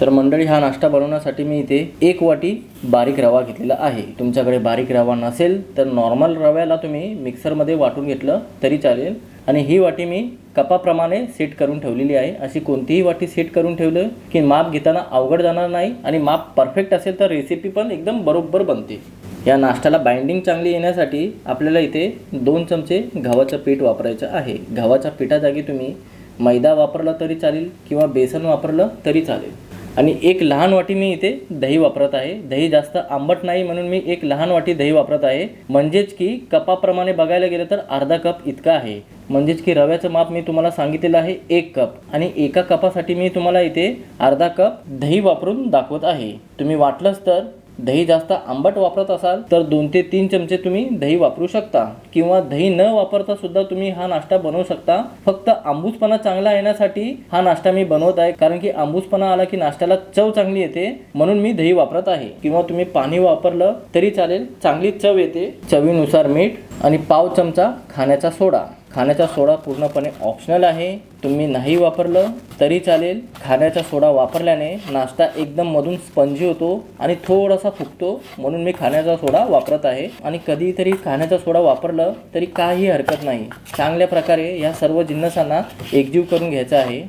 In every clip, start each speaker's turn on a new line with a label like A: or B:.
A: तर मंडळी हा नाश्ता बनवण्यासाठी मी इथे एक वाटी बारीक रवा घेतलेला आहे. तुमच्याकडे बारीक रवा नसेल तर नॉर्मल रव्याला तुम्ही मिक्सरमध्ये वाटून घेतलं तरी चालेल. आणि ही वाटी मी कपाप्रमाणे सेट करून ठेवलेली आहे. अशी कोणतीही वाटी सेट करून ठेवलं की माप घेताना अवघड जाणार नाही आणि माप परफेक्ट असेल तर रेसिपी पण एकदम बरोबर बनते. या नाश्त्याला बाइंडिंग चांगली येण्यासाठी आपल्याला इथे दोन चमचे गव्हाचं पीठ वापरायचं आहे. गव्हाच्या पिठाजागी तुम्ही मैदा वापरला तरी चालेल किंवा बेसन वापरलं तरी चालेल. आणि एक लहान वाटी मी इथे दही वापरत आहे. दही जास्त आंबट नाही म्हणून मी एक लहान वाटी दही वापरत आहे. म्हणजेच की कपाप्रमाणे बघायला गेलं तर अर्धा कप इतका आहे. म्हणजेच की रव्याचं माप मी तुम्हाला सांगितलेलं आहे एक कप. आणि एका कपासाठी मी तुम्हाला इथे अर्धा कप दही वापरून दाखवत आहे. तुम्ही वाटलंच तर दही जास्त आंबट वापरत असाल तर दोन ते तीन चमचे तुम्ही दही वापरू शकता. किंवा दही न वापरता सुद्धा तुम्ही हा नाश्ता बनवू शकता. फक्त आंबूसपणा चांगला येण्यासाठी हा नाश्ता मी बनवत आहे. कारण की आंबूसपणा आला की नाश्त्याला चव चांगली येते. म्हणून मी दही वापरत आहे. किंवा तुम्ही पाणी वापरलं तरी चालेल. चांगली चव येते. चवीनुसार मीठ आणि पाव चमचा खाण्याचा सोडा. खाण्याचा सोडा पूर्णपणे ऑप्शनल आहे. तुम्ही नाही वापरलं तरी चालेल. खाण्याचा सोडा वापरल्याने नाश्ता एकदम मधून स्पंजी होतो आणि थोडासा फुगतो. म्हणून मी खाण्याचा सोडा वापरत आहे. आणि कधीतरी खाण्याचा सोडा वापरलं तरी काही हरकत नाही. चांगल्या प्रकारे या सर्व जिन्नसांना एकजीव करून घ्यायचं आहे.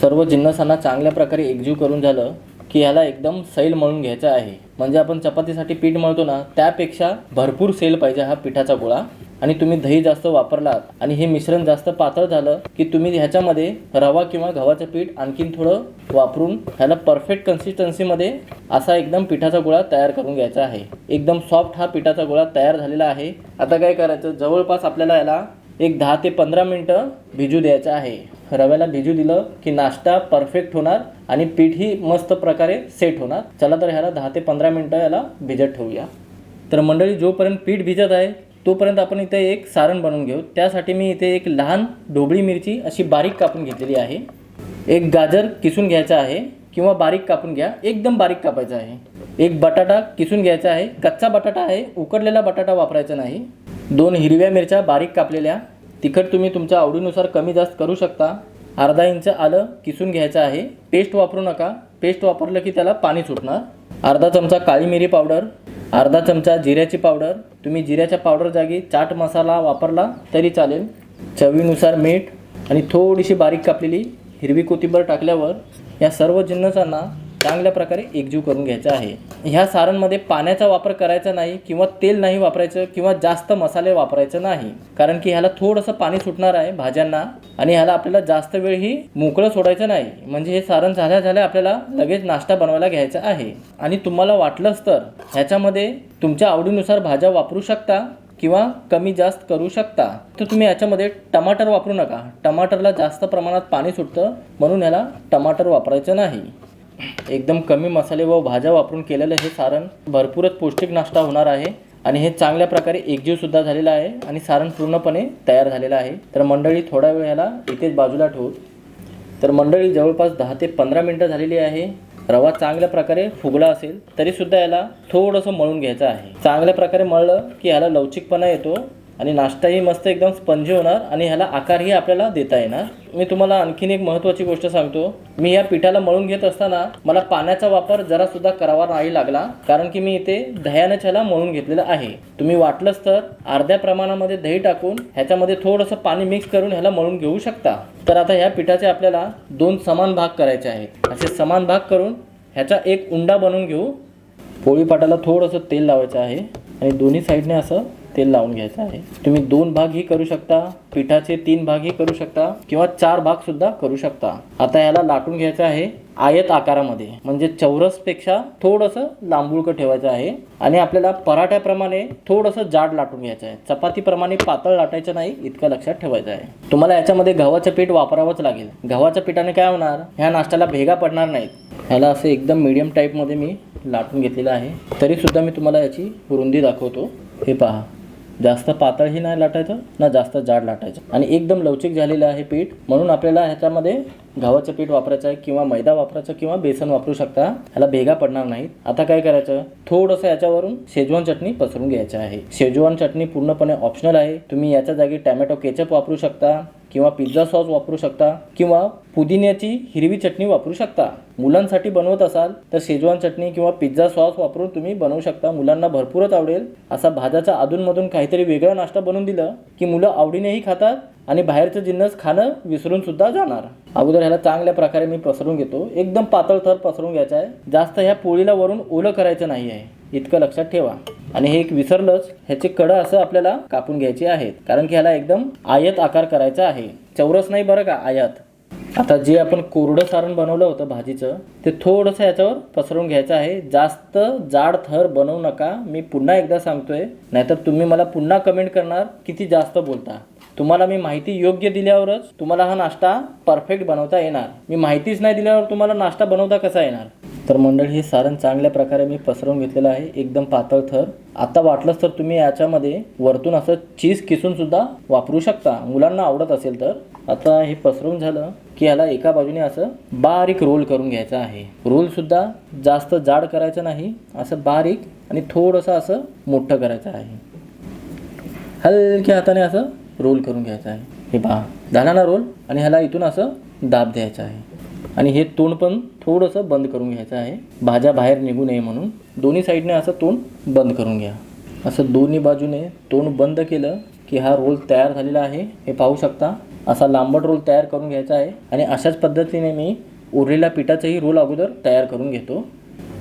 A: सर्व जिन्नसांना चांगल्या प्रकारे एकजीव करून झालं की ह्याला एकदम सैल मळून घ्यायचा आहे. म्हणजे आपण चपातीसाठी पीठ मळतो ना त्यापेक्षा भरपूर सेल पाहिजे हा पिठाचा गोळा. आणि तुम्ही दही जास्त वापरलात आणि हे मिश्रण जास्त पातळ झालं की तुम्ही ह्याच्यामध्ये रवा किंवा गव्हाचं पीठ आणखीन थोडं वापरून ह्याला परफेक्ट कन्सिस्टन्सीमध्ये असा एकदम पिठाचा गोळा तयार करून घ्यायचा आहे. एकदम सॉफ्ट हा पिठाचा गोळा तयार झालेला आहे. आता काय करायचं? जवळपास आपल्याला याला एक दहा ते पंधरा मिनटं भिजू द्यायचं आहे. रव्याला भिजू दिलं की नाश्ता परफेक्ट होणार आणि पीठही मस्त प्रकारे सेट होणार. चला तर ह्याला दहा ते पंधरा मिनटं याला भिजत ठेवूया. तर मंडळी जोपर्यंत पीठ भिजत आहे तोपर्यंत आपण इथे एक सारण बनवून घेऊ. त्यासाठी मी इथे एक लहान ढोबळी मिरची अशी बारीक कापून घेतलेली आहे. एक गाजर किसून घ्यायचा आहे किंवा बारीक कापून घ्या. एकदम बारीक कापायचा आहे. एक बटाटा किसून घ्यायचा आहे. कच्चा बटाटा आहे. उकडलेला बटाटा वापरायचा नाही. दोन हिरव्या मिरच्या बारीक कापलेल्या. तिखट तुम्ही तुमच्या आवडीनुसार कमी जास्त करू शकता. अर्धा इंच आलं किसून घ्यायचं आहे. पेस्ट वापरू नका. पेस्ट वापरलं की त्याला पाणी सुटणार. अर्धा चमचा काळी मिरी पावडर. अर्धा चमचा जिऱ्याची पावडर. तुम्ही जिऱ्याच्या पावडर जागी चाट मसाला वापरला तरी चालेल. चवीनुसार मीठ आणि थोडीशी बारीक कापलेली हिरवी कोथिंबीर टाकल्यावर या सर्व जिन्नसांना चांगल्या प्रकारे एकजीव करून घ्यायचा आहे. ह्या सारणमध्ये पाण्याचा वापर करायचा नाही किंवा तेल नाही वापरायचं किंवा जास्त मसाले वापरायचं नाही. कारण की ह्याला थोडंसं पाणी सुटणार आहे भाज्यांना आणि ह्याला आपल्याला जास्त वेळही मोकळं सोडायचं नाही. म्हणजे हे सारण झाल्या झाल्या आपल्याला लगेच नाश्ता बनवायला घ्यायचा आहे. आणि तुम्हाला वाटलंच तर ह्याच्यामध्ये तुमच्या आवडीनुसार भाज्या वापरू शकता किंवा कमी जास्त करू शकता. तर तुम्ही याच्यामध्ये टमाटर वापरू नका. टमाटरला जास्त प्रमाणात पाणी सुटतं म्हणून ह्याला टमाटर वापरायचं नाही. एकदम कमी मसाले व भाज्या वापरून केलेलं हे सारण भरपूरच पौष्टिक नाश्ता होणार आहे आणि हे चांगल्या प्रकारे एकजीवसुद्धा झालेलं आहे आणि सारण पूर्णपणे तयार झालेलं आहे. तर मंडळी थोडा वेळ ह्याला इथेच बाजूला ठेवू. तर मंडळी जवळपास दहा ते पंधरा मिनटं झालेली आहे. रवा चांगल्या प्रकारे फुगला असेल तरीसुद्धा याला थोडंसं मळून घ्यायचं आहे. चांगल्या प्रकारे मळलं की ह्याला लवचिकपणा येतो आणि नाश्ताही मस्त एकदम स्पंजी होणार आणि ह्याला आकारही आपल्याला देता येणार. मी तुम्हाला आणखीन एक महत्त्वाची गोष्ट सांगतो. मी या पिठाला मळून घेत असताना मला पाण्याचा वापर जरासुद्धा करावा नाही लागला कारण की मी इथे दह्यानंच ह्याला मळून घेतलेलं आहे. तुम्ही वाटलंच तर अर्ध्या प्रमाणामध्ये दही टाकून ह्याच्यामध्ये थोडंसं पाणी मिक्स करून ह्याला मळून घेऊ शकता. तर आता ह्या पिठाचे आपल्याला दोन समान भाग करायचे आहेत. असे समान भाग करून ह्याचा एक उंडा बनवून घेऊ. पोळीपाटाला थोडंसं तेल लावायचं आहे आणि दोन्ही साईडने असं तेल लावून घ्यायचं आहे. तुम्ही दोन भागही करू शकता पिठाचे तीन भागही करू शकता किंवा चार भाग सुद्धा करू शकता. आता याला लाटून घ्यायचं आहे आयत आकारामध्ये. म्हणजे चौरसपेक्षा थोडंसं लांबुळकं ठेवायचं आहे. आणि आपल्याला पराठ्याप्रमाणे थोडंसं जाड लाटून घ्यायचं आहे. चपातीप्रमाणे पातळ लाटायचं नाही इतकं लक्षात ठेवायचं आहे. तुम्हाला याच्यामध्ये गव्हाचं पीठ वापरावंच लागेल. गव्हाच्या पिठाने काय होणार? ह्या नाश्त्याला भेगा पडणार नाहीत. ह्याला असं एकदम मिडियम टाईपमध्ये मी लाटून घेतलेलं आहे. तरीसुद्धा मी तुम्हाला याची रुंदी दाखवतो. हे पहा. जास्त पातळही नाही लाटायचं ना जास्त जाड लाटायचं. आणि एकदम लवचिक झालेलं आहे पीठ. म्हणून आपल्याला ह्याच्यामध्ये गव्हाचं पीठ वापरायचं आहे किंवा मैदा वापरायचं किंवा बेसन वापरू शकता. ह्याला भेगा पडणार नाहीत आता काय करायचं? थोडंसं याच्यावरून शेजवान चटणी पसरून घ्यायचं आहे. शेजवान चटणी पूर्णपणे ऑप्शनल आहे. तुम्ही याच्या जागी टॅमॅटो केचप वापरू शकता. किंवा पिझ्झा सॉस वापरू शकता किंवा पुदिन्याची हिरवी चटणी वापरू शकता. मुलांसाठी बनवत असाल तर शेजवान चटणी किंवा पिझ्झा सॉस वापरून तुम्ही बनवू शकता. मुलांना भरपूरच आवडेल. असा भाज्याचा अधूनमधून काहीतरी वेगळा नाश्ता बनवून दिलं की मुलं आवडीनेही खातात आणि बाहेरचं जिन्नस खाणं विसरून सुद्धा जाणार. अगोदर ह्याला चांगल्या प्रकारे मी पसरून घेतो. एकदम पातळ थर पसरून घ्यायचा आहे. जास्त ह्या पोळीला वरून ओलं करायचं नाही आहे इतकं लक्षात ठेवा. आणि हे एक विसरलंच ह्याचे कडं असं आपल्याला कापून घ्यायचे आहेत. कारण की ह्याला एकदम आयत आकार करायचा आहे. चौरस नाही बरं का आयत? आता जे आपण कोरडं सारण बनवलं होतं भाजीचं ते थोडंसं याच्यावर पसरवून घ्यायचं आहे. जास्त जाड थर बनवू नका. मी पुन्हा एकदा सांगतोय नाहीतर तुम्ही मला पुन्हा कमेंट करणार किती जास्त बोलता. तुम्हाला मी माहिती योग्य दिल्यावरच तुम्हाला हा नाश्ता परफेक्ट बनवता येणार. मी माहितीच नाही दिल्यावर तुम्हाला नाश्ता बनवता कसा येणार? तर मंडळी हे सारण चांगल्या प्रकारे मी पसरवून घेतलेलं आहे. एकदम पातळ थर. आता वाटलंच तर तुम्ही याच्यामध्ये वरतून असं चीज किसून सुद्धा वापरू शकता. मुलांना आवडत असेल तर. आता हे पसरवून झालं की ह्याला एका बाजूने असं बारीक रोल करून घ्यायचं आहे. रोल सुद्धा जास्त जाड करायचं नाही. असं बारीक आणि थोडंसं असं मोठं करायचं आहे. हलक्या हाताने असं रोल करून घ्यायचं आहे. हे पहा. झाला ना रोल आणि ह्याला इथून असं दाब द्यायचा आहे. आणि हे तोंड पण थोडंसं बंद करून घ्यायचं आहे. भाज्या बाहेर निघू नये म्हणून. दोन्ही साईडने असं तोंड बंद करून घ्या. असं दोन्ही बाजूने तोंड बंद केलं की हा रोल तयार झालेला आहे. हे पाहू शकता. असा लांबट रोल तयार करून घ्यायचा आहे. आणि अशाच पद्धतीने मी उरलेल्या पिठाचंही रोल अगोदर तयार करून घेतो.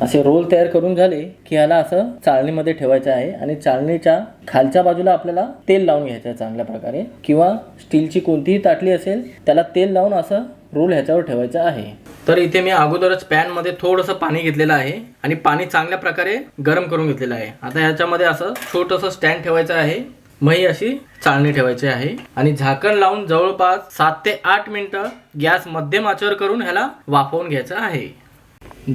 A: असे रोल तयार करून झाले की ह्याला असं चाळणीमध्ये ठेवायचं आहे. आणि चाळणीच्या खालच्या बाजूला आपल्याला तेल लावून घ्यायचं आहे चांगल्या प्रकारे. किंवा स्टीलची कोणतीही ताटली असेल त्याला तेल लावून असं रोल ह्याच्यावर ठेवायचा आहे. तर इथे मी अगोदरच पॅनमध्ये थोडंसं पाणी घेतलेलं आहे आणि पाणी चांगल्या प्रकारे गरम करून घेतलेलं आहे. आता ह्याच्यामध्ये असं छोटंसं स्टँड ठेवायचं आहे. मही अशी चाळणी ठेवायची आहे. आणि झाकण लावून जवळपास सात ते आठ मिनिटं गॅस मध्यम आचेवर करून ह्याला वाफवून घ्यायचं आहे.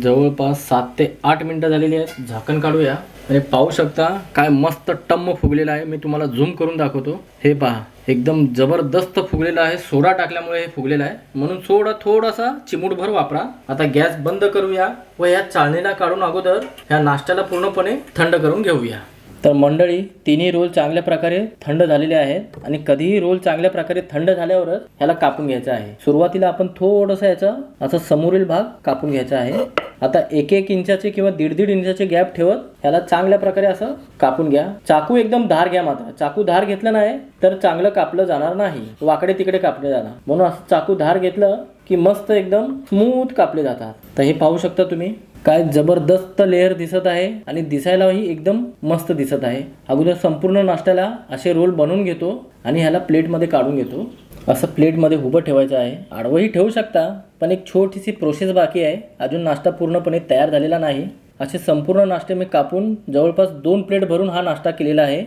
A: जवळपास सात ते आठ मिनिटं झालेली आहेत. झाकण काढूया. आणि पाहू शकता काय मस्त टम्म फुगलेला आहे. मी तुम्हाला झूम करून दाखवतो. हे पहा. एकदम जबरदस्त फुगलेला आहे. सोडा टाकल्यामुळे हे फुगलेलं आहे. म्हणून सोडा थोडासा चिमूटभर वापरा. आता गॅस बंद करूया व या चाळणीला काढून अगोदर ह्या नाश्त्याला पूर्णपणे थंड करून घेऊया. तर मंडळी तिन्ही रोल चांगल्या प्रकारे थंड झालेले आहेत आणि कधीही रोल चांगल्या प्रकारे थंड झाल्यावरच ह्याला कापून घ्यायचा आहे. सुरुवातीला आपण थोडंसं याचा असा समोरील भाग कापून घ्यायचा आहे. आता एक एक इंचाचे किंवा दीड दीड इंचाचे गॅप ठेवत ह्याला चांगल्या प्रकारे असं कापून घ्या. चाकू एकदम धार घ्या मात्र. चाकू धार घेतलं नाही तर चांगलं कापलं जाणार नाही. वाकडे तिकडे कापले जाणार. म्हणून असं चाकू धार घेतलं की मस्त एकदम स्मूथ कापले जातात. तर हे पाहू शकता तुम्ही. काय जबरदस्त लेअर दिसत आहे आणि दिसायलाही एकदम मस्त दिसत आहे. अगोदर संपूर्ण नाश्त्याला असे रोल बनवून घेतो आणि ह्याला प्लेटमध्ये काढून घेतो. असं प्लेटमध्ये उभं ठेवायचं आहे. आडवंही ठेवू शकता पण एक छोटीशी प्रोसेस बाकी आहे. अजून नाश्ता पूर्णपणे तयार झालेला नाही. असे संपूर्ण नाश्ते मी कापून जवळपास दोन प्लेट भरून हा नाश्ता केलेला आहे.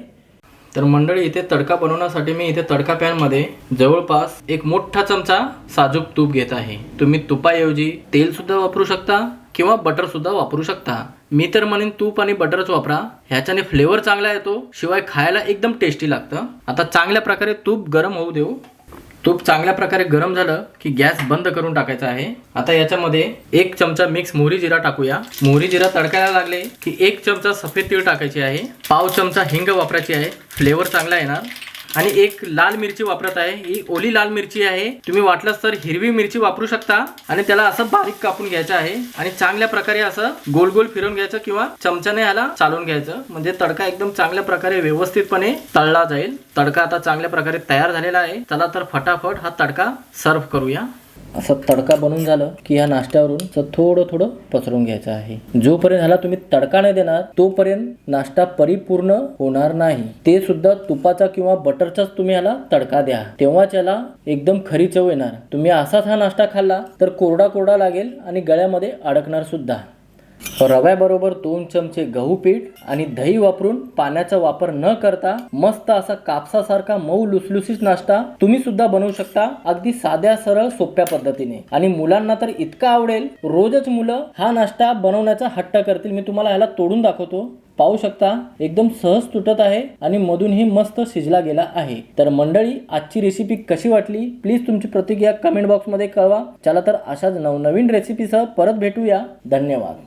A: तर मंडळी इथे तडका बनवण्यासाठी मी इथे तडका पॅनमध्ये जवळपास एक मोठा चमचा साजूक तूप घेत आहे. तुम्ही तुपाऐवजी तेलसुद्धा वापरू शकता. किंवा बटर सुद्धा वापरू शकता. मी तर म्हणेन तूप आणि बटरच वापरा. ह्याच्याने फ्लेवर चांगला येतो शिवाय खायला एकदम टेस्टी लागतं. आता चांगल्या प्रकारे तूप गरम होऊ देऊ. तूप चांगल्या प्रकारे गरम झालं की गॅस बंद करून टाकायचा आहे. आता याच्यामध्ये एक चमचा मिक्स मोहरी जिरा टाकूया. मोहरी जिरा तडकायला लागले की एक चमचा सफेद तीळ टाकायची आहे. पाव चमचा हिंग वापरायची आहे. फ्लेवर चांगला येणार. आणि एक लाल मिरची वापरत आहे. ही ओली लाल मिरची आहे. तुम्ही वाटलंच तर हिरवी मिरची वापरू शकता आणि त्याला असं बारीक कापून घ्यायचं आहे. आणि चांगल्या प्रकारे असं गोल गोल फिरवून घ्यायचं किंवा चमच्याने याला चालून घ्यायचं. म्हणजे तडका एकदम चांगल्या प्रकारे व्यवस्थितपणे तळला जाईल. तडका आता चांगल्या प्रकारे तयार झालेला आहे. चला तर फटाफट हा तडका सर्व करूया. असं तडका बनून झालं की ह्या नाश्त्यावरून थोडं थोडं पसरून घ्यायचं आहे. जोपर्यंत ह्याला तुम्ही तडका नाही देणार तोपर्यंत नाश्ता परिपूर्ण होणार नाही. ते सुद्धा तुपाचा किंवा बटरचाच तुम्ही ह्याला तडका द्या. तेव्हाच याला एकदम खरी चव येणार. तुम्ही असाच हा नाश्ता खाल्ला तर कोरडा कोरडा लागेल आणि गळ्यामध्ये अडकणार सुद्धा. रव्याबरोबर दोन चमचे गहू पीठ आणि दही वापरून पाण्याचा वापर न करता मस्त असा कापसासारखा मऊ लुसलुसीत नाश्ता तुम्ही सुद्धा बनवू शकता. अगदी साध्या सरळ सोप्या पद्धतीने. आणि मुलांना तर इतका आवडेल रोजच मुलं हा नाश्ता बनवण्याचा हट्ट करतील. मी तुम्हाला ह्याला तोडून दाखवतो. पाहू शकता एकदम सहज तुटत आहे आणि मधूनही मस्त शिजला गेला आहे. तर मंडळी आजची रेसिपी कशी वाटली? प्लीज तुमची प्रतिक्रिया कमेंट बॉक्समध्ये कळवा. चला तर अशाच नवनवीन रेसिपीसह परत भेटूया. धन्यवाद.